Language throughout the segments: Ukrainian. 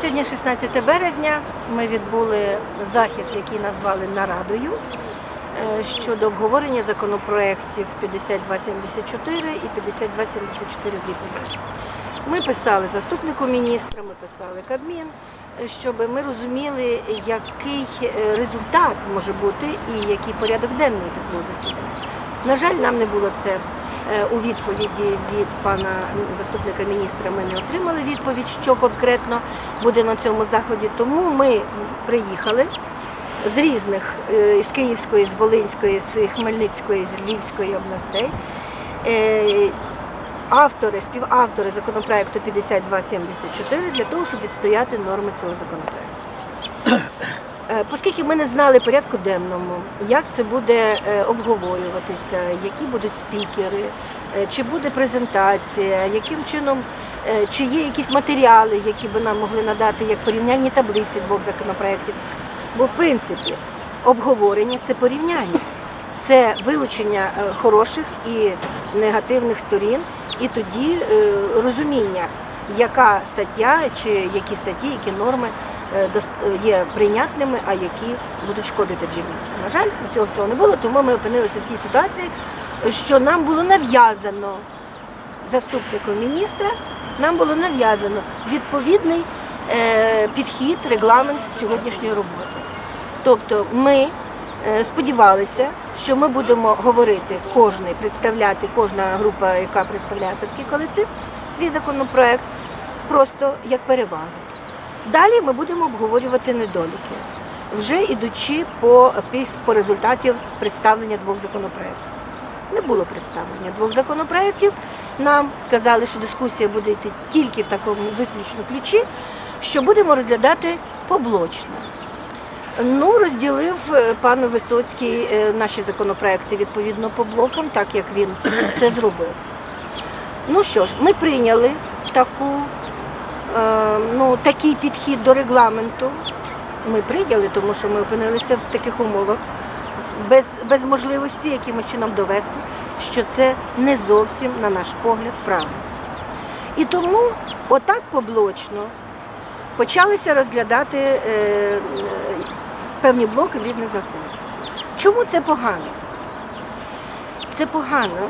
сьогодні 16 березня. Ми відбули захід, який назвали нарадою е, щодо обговорення законопроєктів 5274 і 5274 відповідь. Ми писали заступнику міністра, ми писали Кабмін, щоб ми розуміли, який е, результат може бути і який порядок денний такого засідання. На жаль, нам не було це у відповіді від пана заступника міністра. Ми не отримали відповідь, що конкретно буде на цьому заході. Тому ми приїхали з різних е, з Київської, з Волинської, з Хмельницької, з Львівської областей. Е, Автори, співавтори законопроекту 5274 для того, щоб відстояти норми цього законопроекту. Е, Оскільки ми не знали порядку денному, як це буде е, обговорюватися, які будуть спікери, е, чи буде презентація, яким чином, чи є якісь матеріали, які би нам могли надати, як порівняльні таблиці двох законопроєктів. Бо в принципі обговорення це порівняння, це вилучення хороших і негативних сторін, і тоді розуміння, яка стаття чи які статті, які норми є прийнятними, а які будуть шкодити бджільництву. На жаль, цього всього не було, тому ми опинилися в тій ситуації, що нам було нав'язано заступником міністра, нам було нав'язано відповідний е, підхід, регламент сьогоднішньої роботи. Тобто ми е, сподівалися, що ми будемо говорити кожний, представляти кожна група, яка представляє авторський колектив, свій законопроект просто як перевагу. Далі ми будемо обговорювати недоліки, вже ідучи по, по результатів представлення двох законопроєктів. Не було представлення двох законопроєктів. Нам сказали, що дискусія буде йти тільки в такому виключно ключі, що будемо розглядати поблочно. Ну, розділив е, пан Висоцький е, наші законопроекти відповідно по блокам, так як він це зробив. Ну що ж, ми прийняли таку, ну, такий підхід до регламенту. Ми прийняли, тому що ми опинилися в таких умовах без, без можливості якимось чином довести, що це не зовсім, на наш погляд, правильно. І тому отак поблочно почалися розглядати е, е, певні блоки різних законах. Чому це погано? Це погано,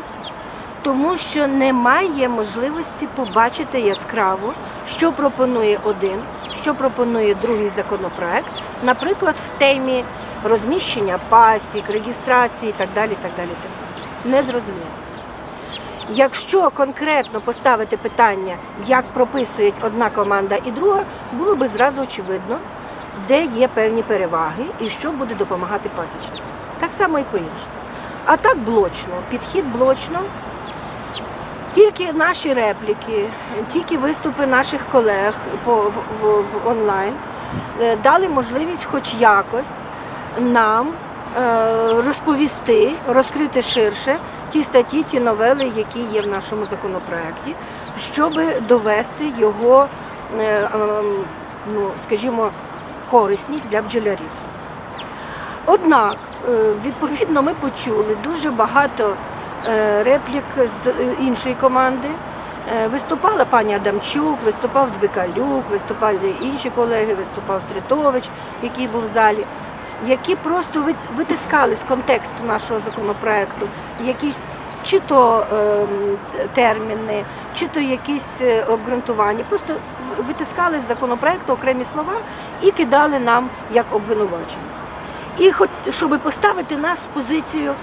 тому що немає можливості побачити яскраво, що пропонує один, що пропонує другий законопроект, наприклад, в темі розміщення пасік, реєстрації і так далі. так далі, так далі. Не зрозуміло. Якщо конкретно поставити питання, як прописують одна команда і друга, було би зразу очевидно, де є певні переваги і що буде допомагати пасічнику. Так само і по-іншому. А так блочно, підхід блочно. Тільки наші репліки, тільки виступи наших колег по, в, в, в онлайн е, дали можливість хоч якось нам е, розповісти, розкрити ширше ті статті, ті новели, які є в нашому законопроекті, щоб довести його, е, ем, ну, скажімо, корисність для бджолярів. Однак, відповідно, ми почули дуже багато реплік з е, іншої команди. Е, Виступала пані Адамчук, виступав Двикалюк, виступали інші колеги, виступав Стрітович, який був в залі, які просто витискали з контексту нашого законопроекту якісь чи то терміни, чи то якісь е, обґрунтування. Просто витискали з законопроекту окремі слова і кидали нам як обвинувачення. І хоч щоб поставити нас в позицію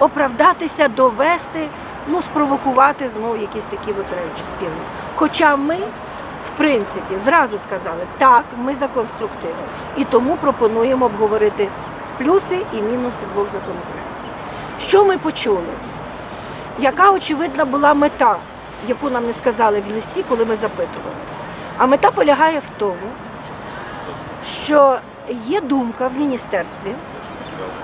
оправдатися, довести, ну спровокувати знову якісь такі от речі спільні. Хоча ми, в принципі, зразу сказали, так, ми за конструктив. І тому пропонуємо обговорити плюси і мінуси двох законопроєктів. Що ми почули? Яка очевидна була мета, яку нам не сказали в листі, коли ми запитували? А мета полягає в тому, що є думка в міністерстві,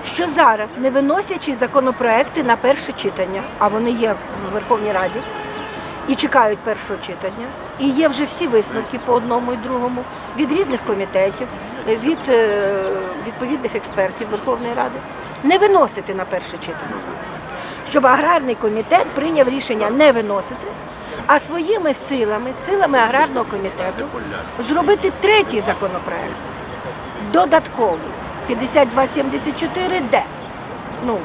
що зараз, не виносячи законопроекти на перше читання, а вони є в Верховній Раді і чекають першого читання, і є вже всі висновки по одному і другому від різних комітетів, від е, відповідних експертів Верховної Ради, не виносити на перше читання. Щоб аграрний комітет прийняв рішення не виносити, а своїми силами, силами аграрного комітету, зробити третій законопроект, додатковий 5274Д, ну,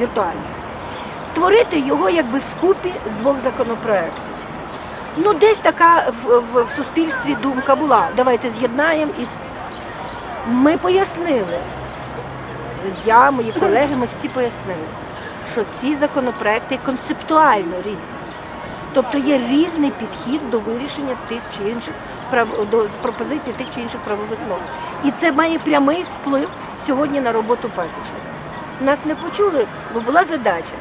віртуально. Створити його якби вкупі з двох законопроєктів. Ну, десь така в, в, в суспільстві думка була. Давайте з'єднаємо і ми пояснили. Я, мої колеги, ми всі пояснили, що ці законопроекти концептуально різні. Тобто є різний підхід до вирішення тих чи інших до пропозицій тих чи інших правових норм. І це має прямий вплив сьогодні на роботу пасічника. Нас не почули, бо була задача.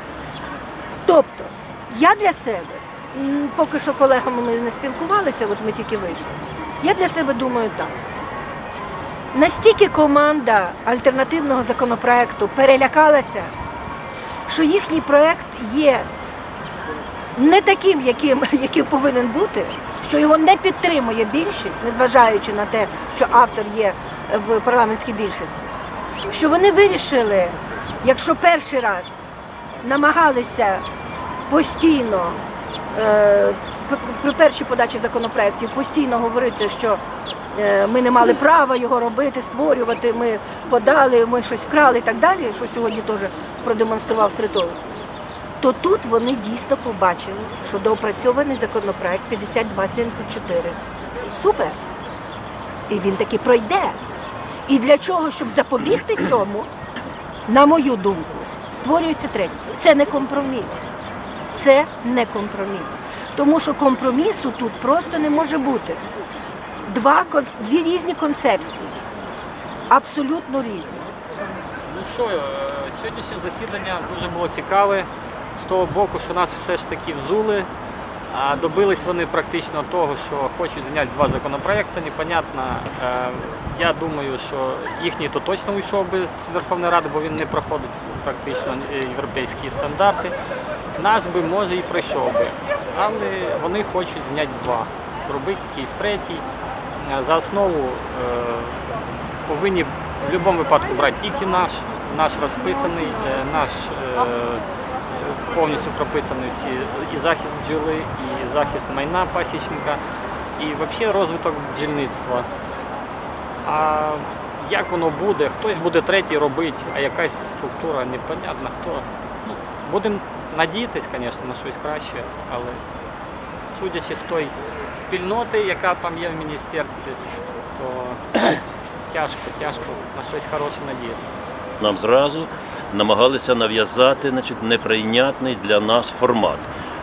Тобто, я для себе, поки що колегами ми не спілкувалися, от ми тільки вийшли. Я для себе думаю так. Настільки команда альтернативного законопроекту перелякалася, що їхній проект є не таким, яким, яким повинен бути, що його не підтримує більшість, незважаючи на те, що автор є в парламентській більшості. Що вони вирішили, якщо перший раз намагалися постійно е, при першій подачі законопроєктів постійно говорити, що е, ми не мали права його робити, створювати, ми подали, ми щось вкрали і так далі, що сьогодні теж продемонстрував Стритовик то тут вони дійсно побачили, що доопрацьований законопроект 5274. Супер! І він таки пройде. І для чого, щоб запобігти цьому, на мою думку, створюється третє. Це не компроміс. Це не компроміс. Тому що компромісу тут просто не може бути. Два, дві різні концепції. Абсолютно різні. Ну що, е, сьогоднішнє засідання дуже було цікаве з того боку, що нас все ж таки взули. А добились вони практично того, що хочуть зняти два законопроекти. Непонятно. Е, Я думаю, що їхній то точно уйшов би з Верховної Ради, бо він не проходить практично європейські стандарти. Наш би може і пройшов би. Але вони хочуть зняти два, зробити якийсь третій. Е, За основу е, повинні в будь-якому випадку брати тільки наш, наш розписаний, наш повністю прописаний всі і захист бджоли, і захист майна пасічника, і взагалі розвиток бджільництва. А як воно буде, хтось буде третій робити, а якась структура непонятна хто. Ну, будемо надіятись, звісно, на щось краще, але судячи з тої спільноти, яка там є в міністерстві, то тяжко, тяжко на щось хороше надіятися. Нам зразу намагалися нав'язати значить, неприйнятний для нас формат.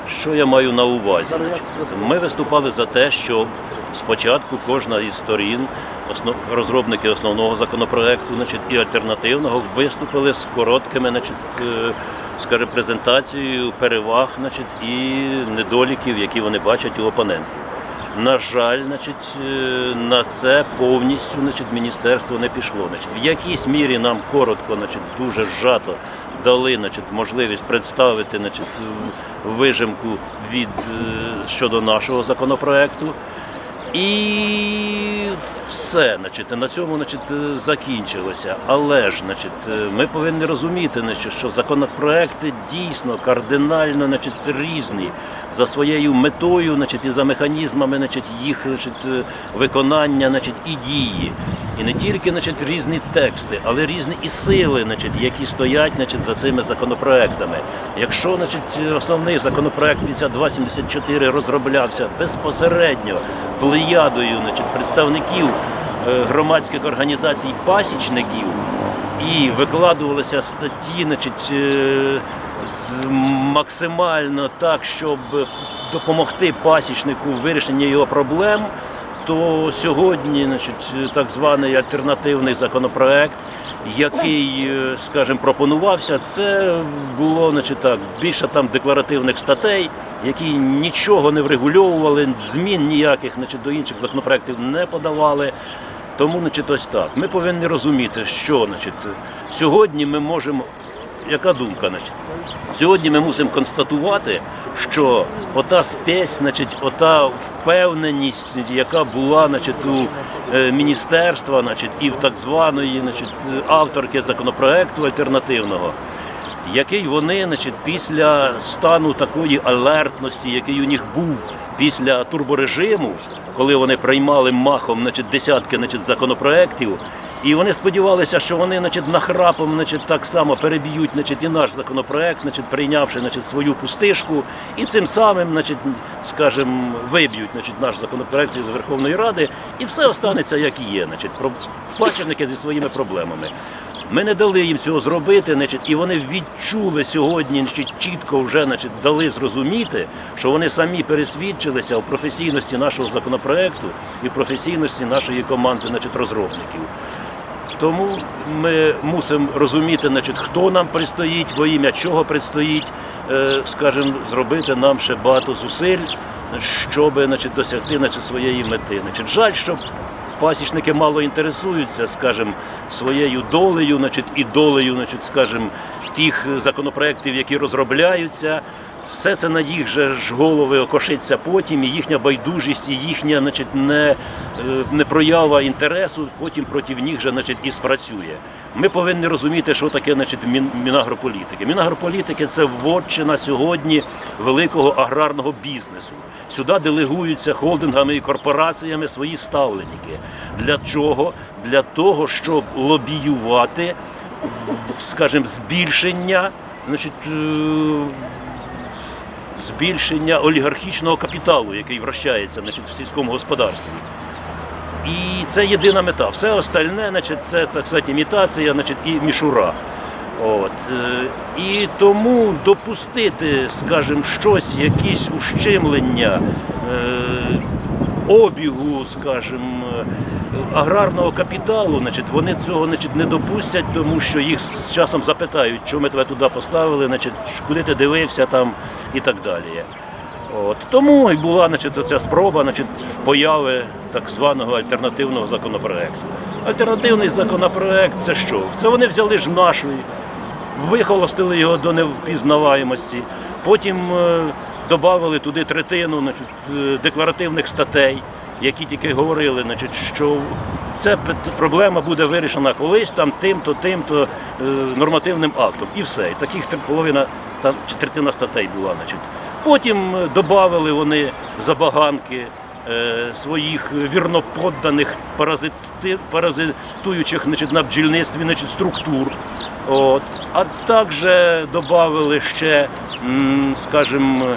Що я маю на увазі? Значить, ми виступали за те, щоб спочатку кожна із сторін, основ... розробники основного законопроекту значить, і альтернативного, виступили з короткими значить, е, скажімо, презентацією переваг значить, і недоліків, які вони бачать у опонентів. На жаль, значить, е, на це повністю значить, міністерство не пішло. Значить, в якійсь мірі нам коротко, значить, дуже зжато дали значить, можливість представити значить, вижимку від, е, щодо нашого законопроекту. І все, значить, на цьому значить, закінчилося. Але ж значить, е, ми повинні розуміти, значить, що законопроекти дійсно кардинально значить, різні за своєю метою значить, і за механізмами значить, їх значить, е, виконання значить, і дії. І не тільки значить, різні тексти, але різні і сили, значить, які стоять значить, за цими законопроектами. Якщо значить, основний законопроект 5274 розроблявся безпосередньо плеядою значить, представників громадських організацій пасічників і викладувалися статті значить, е, максимально так, щоб допомогти пасічнику в вирішенні його проблем, то сьогодні значить, так званий альтернативний законопроект, який, е, скажімо, пропонувався, це було значить, так, більше там декларативних статей, які нічого не врегульовували, змін ніяких значить, до інших законопроектів не подавали. Тому, значить, ось так. Ми повинні розуміти, що значить, сьогодні ми можемо. Яка думка? Значить? Сьогодні ми мусимо констатувати, що ота спесь, значить, ота впевненість, яка була значить, у е, міністерства, значить, і в так званої значить, авторки законопроекту альтернативного, який вони значить, після стану такої алертності, який у них був після турборежиму, коли вони приймали махом значить, десятки значить, законопроєктів, і вони сподівалися, що вони значить, нахрапом значить, так само переб'ють значить, і наш законопроект, значить, прийнявши значить, свою пустишку, і цим самим, значить, скажімо, виб'ють значить, наш законопроект з Верховної Ради, і все останеться як і є. Значить, баченики зі своїми проблемами. Ми не дали їм цього зробити, значить, і вони відчули сьогодні, значить, чітко вже значить, дали зрозуміти, що вони самі пересвідчилися у професійності нашого законопроекту і професійності нашої команди значить, розробників. Тому ми мусимо розуміти, значить, хто нам предстоїть, во ім'я чого предстоїть, е, скажімо, зробити нам ще багато зусиль, щоб значить, досягти значить, своєї мети. Значить, жаль, що пасічники мало інтересуються, скажімо, своєю долею, значить, і долею, значить, скажімо, тих законопроєктів, які розробляються. Все це на їх же ж голови окошиться потім, і їхня байдужість, і їхня значить, не, е, не проява інтересу потім проти них же значить, і спрацює. Ми повинні розуміти, що таке значить, мінагрополітики. Мінагрополітики це вотчина сьогодні великого аграрного бізнесу. Сюди делегуються холдингами і корпораціями свої ставленники. Для чого? Для того, щоб лобіювати, скажімо, збільшення. Значить, е, збільшення олігархічного капіталу, який вращається значить, в сільському господарстві. І це єдина мета. Все остальне, значить, це, це кстати, імітація значить, і мішура. От. е, І тому допустити, скажімо, щось, якісь ущемлення е, обігу, скажімо, е, аграрного капіталу, значить, вони цього значить, не допустять, тому що їх з часом запитають, чому ми тебе туди поставили, значить, куди ти дивився там і так далі. От. Тому і була значить, ця спроба значить, появи так званого альтернативного законопроекту. Альтернативний законопроект це що? Це вони взяли ж нашої, вихолостили його до невпізнаваємості, потім е, додали туди третину значить, е, декларативних статей, які тільки говорили, значить, що ця проблема буде вирішена колись там тим-то, тим-то е, нормативним актом. І все. І таких половина там чи третина статей була. Значить. Потім додали вони забаганки е, своїх вірноподданих паразитуючих значить, на бджільництві значить, структур. От. А також додали ще, скажімо, е,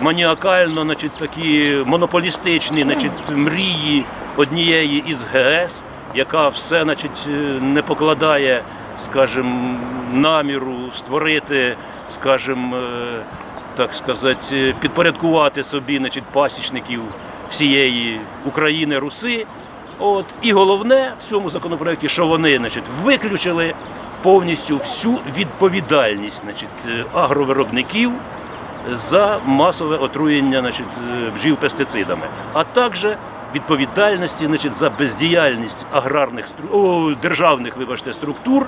маніакально значить, такі монополістичні значить, мрії однієї із ГЕС, яка все значить, е, не покладає, скажімо, наміру створити, скажімо, е, так сказати, підпорядкувати собі значить, пасічників всієї України, Руси. От. І головне в цьому законопроекті, що вони значить, виключили повністю всю відповідальність значить, е, агровиробників за масове отруєння значить, е, пестицидами, а також відповідальності значить, за бездіяльність аграрних. О, державних вибачте, структур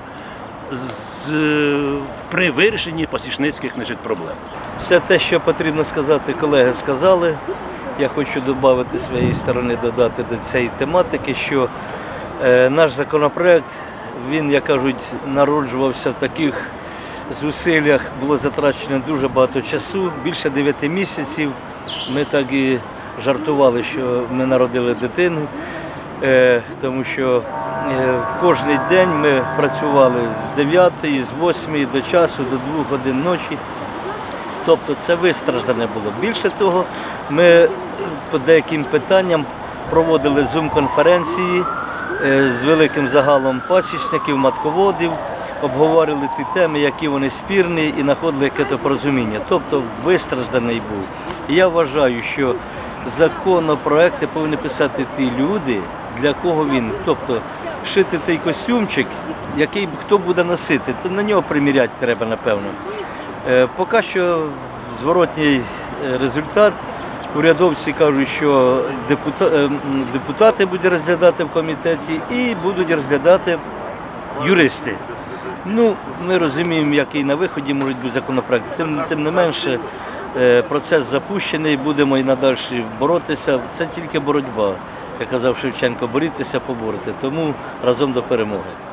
з, е, при вирішенні пасічницьких значить, проблем. Все те, що потрібно сказати, колеги сказали. Я хочу додати своєї сторони, додати до цієї тематики, що е, наш законопроект, він, як кажуть, народжувався в таких зусиллях, було затрачено дуже багато часу, більше 9 місяців. Ми так і жартували, що ми народили дитину, е, тому що е, кожен день ми працювали з 9, з 8 до часу, до 2 годин ночі. Тобто це вистраждане було. Більше того, ми е, по деяким питанням проводили зум-конференції е, з великим загалом пасічників, матководів, обговорювали ті теми, які вони спірні, і знаходили якесь порозуміння. Тобто вистражданий був. І я вважаю, що законопроекти повинні писати ті люди, для кого він. Тобто шити той костюмчик, який хто буде носити, то на нього приміряти треба, напевно. Е, Поки що зворотній е, результат. Урядовці кажуть, що е, депутати будуть розглядати в комітеті і будуть розглядати юристи. Ну, ми розуміємо, який на виході може бути законопроект. Тим, тим не менше, процес запущений, будемо і надалі боротися. Це тільки боротьба. Як казав Шевченко, борітеся, поборете. Тому разом до перемоги.